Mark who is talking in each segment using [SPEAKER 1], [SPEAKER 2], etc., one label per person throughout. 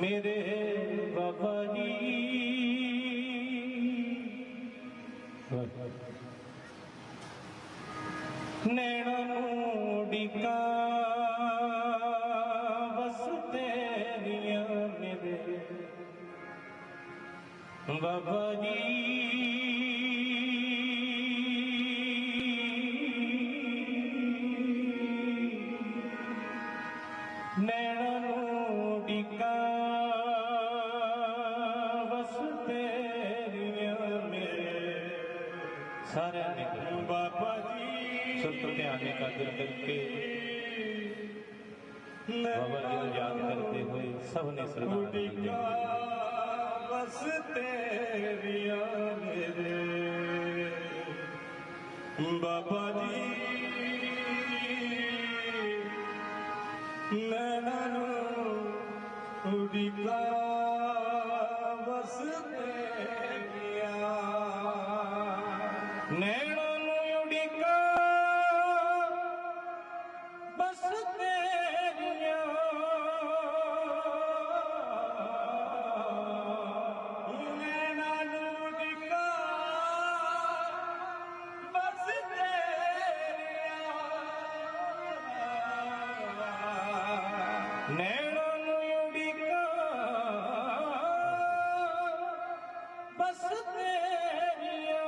[SPEAKER 1] ਮੇਰੇ ਬਾਬਾ ਜੀ। ਨੈਣਾਂ ਨੂੰ ਡਿਕਾ ਬਸ ਤੇਰੀਆਂ ਮੇਰੇ ਬਾਬਾ ਜੀ। ਸਾਰਿਆਂ ਨੇ
[SPEAKER 2] ਬਾਬਾ ਜੀ
[SPEAKER 1] ਸੁਰਤ ਧਿਆਨ ਇਕਾਗਰ ਕਰਕੇ ਬਾਬਾ ਜੀ ਨੂੰ ਯਾਦ ਕਰਦੇ ਹੋਏ ਸਭ ਨੇ ਸਰਦਾਰ
[SPEAKER 2] ਉਡਿਕਾ ਬਸ ਤੇਰੀਆਂ ਮੇਰੇ ਬਾਬਾ ਜੀ ਨੈਣਾਂ ਨੂੰ ਉਡਿਕਾ ਬਸ
[SPEAKER 1] ਨੈਣਾਂ ਨੂੰ ਉਡਿਕਾ ਬਸ ਤੇਰੀਆਂ।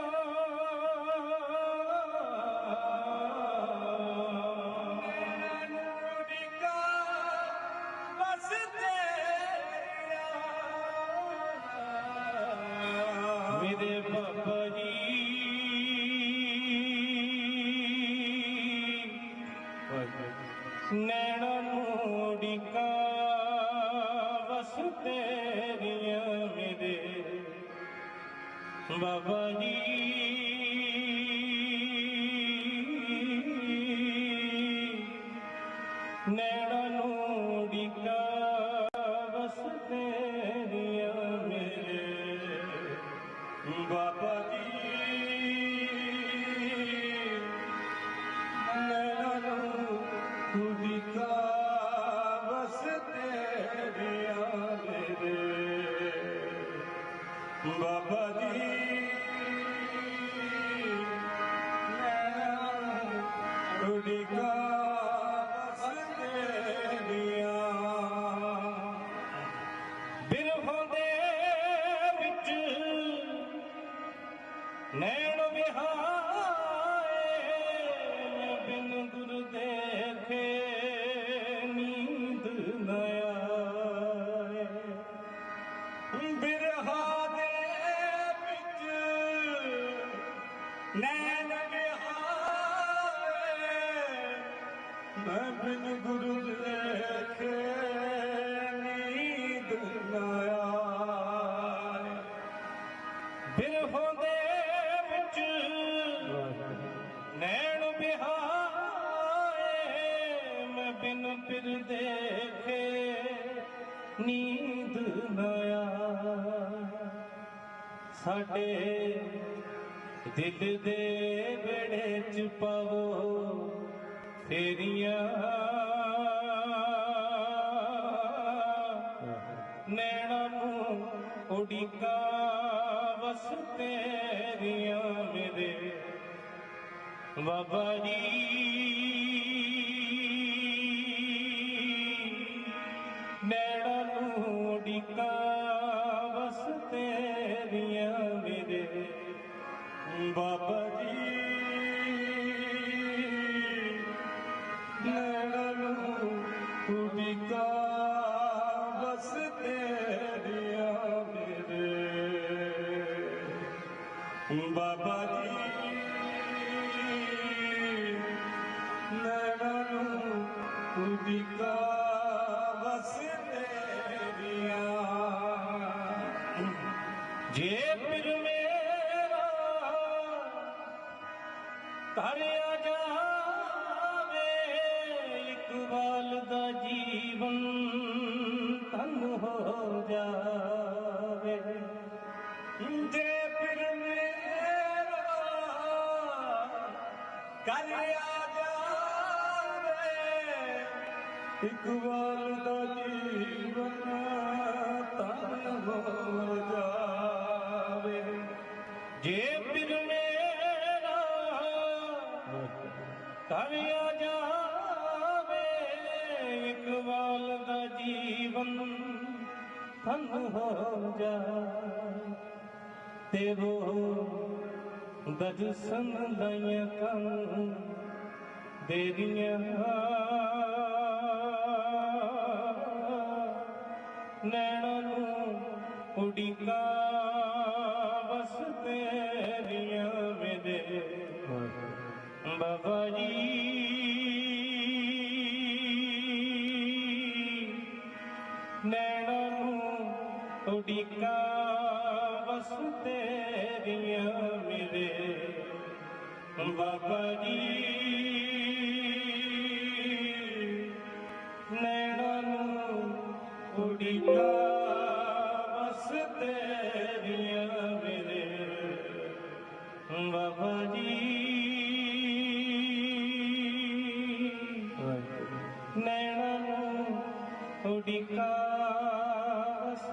[SPEAKER 2] ਉਡਿਕਾ ਬਸ ਤੇਰੀਆਂ।
[SPEAKER 1] ਮੇਰੇ ਬਾਬਾ ਬਾਬਾ ਜੀ
[SPEAKER 2] ਉਡਿਕਾ ਬਸ ਤੇਰੀਆਂ
[SPEAKER 1] ਬਿਰਹੋਂ ਦੇ ਵਿੱਚ ਨੈਣ ਵਿਹਾਏ ਬਿਨ ਗੁਰ ਦੇਖੇ ਨੀਂਦ ਨ ਆਏ।
[SPEAKER 2] ਬਿਰਹਾ ਦੇ ਵਿੱਚ ਨੈਣ
[SPEAKER 1] ਨੈਣ ਮੈਂ ਬਿਨ ਪਿਰ ਦੇਖੇ, ਨੀਂਦ ਨ ਸਾਡੇ ਦਿਲ ਦੇ ਬੜੇ ਚ ਪਾਵੋ ਫੇਰੀਆਂ। ਨੈਣਾ ਨੂੰ ਉਡੀਕਾਂ ਵਸ ਤੇਰੀਆਂ ਮੇਰੇ ਬਾਬਾ ਜੀ। ਨੈਣਾ ਨੂੰ ਉਡੀਕਾ।
[SPEAKER 2] ਉਡਿਕਾ ਬਸ ਤੇਰੀਆਂ। ਜੇ ਫਿਰ ਮੇਰਾ ਘਰ ਜਾਵੇ
[SPEAKER 1] ਇਕਬਾਲ ਦਾ ਜੀਵਨ ਤਨ ਹੋ ਜਾਵੇ। ਇਕਬਾਲ ਦਾ ਜੀਵਨ ਤਨ ਹੋ ਜਾਵੇ।
[SPEAKER 2] ਜੇ ਬਿਨ ਮੇਰਾ ਤਰਿਆ ਜਾਵੇ ਇਕਬਾਲ ਦਾ ਜੀਵਨ
[SPEAKER 1] ਤਨ ਹੋ ਜਾਵੇ। ਤੇ ਰੋ ਦਰਸ਼ਨ ਲਈਆਂ ਕੰਨ ਦੇਰੀਆਂ ਨੈਣਾਂ ਨੂੰ ਉਡੀਕਾਂ ਬਸ ਤੇਰੀਆਂ ਮੇਰੇ ਬਾਬਾ ਜੀ। ਨੈਣਾਂ ਨੂੰ ਉਡੀਕਾਂ ਬਸ ਤੇਰੀਆਂ ਮੇਰੇ ਬਾਬਾ ਜੀ। ਉਡੀਕਾਂ ਬਸ ਮੇਰੇ ਬਾਬਾ ਜੀ। ਨੈਣਾਂ ਨੂੰ ਉਡੀਕਾਂ ਬਸ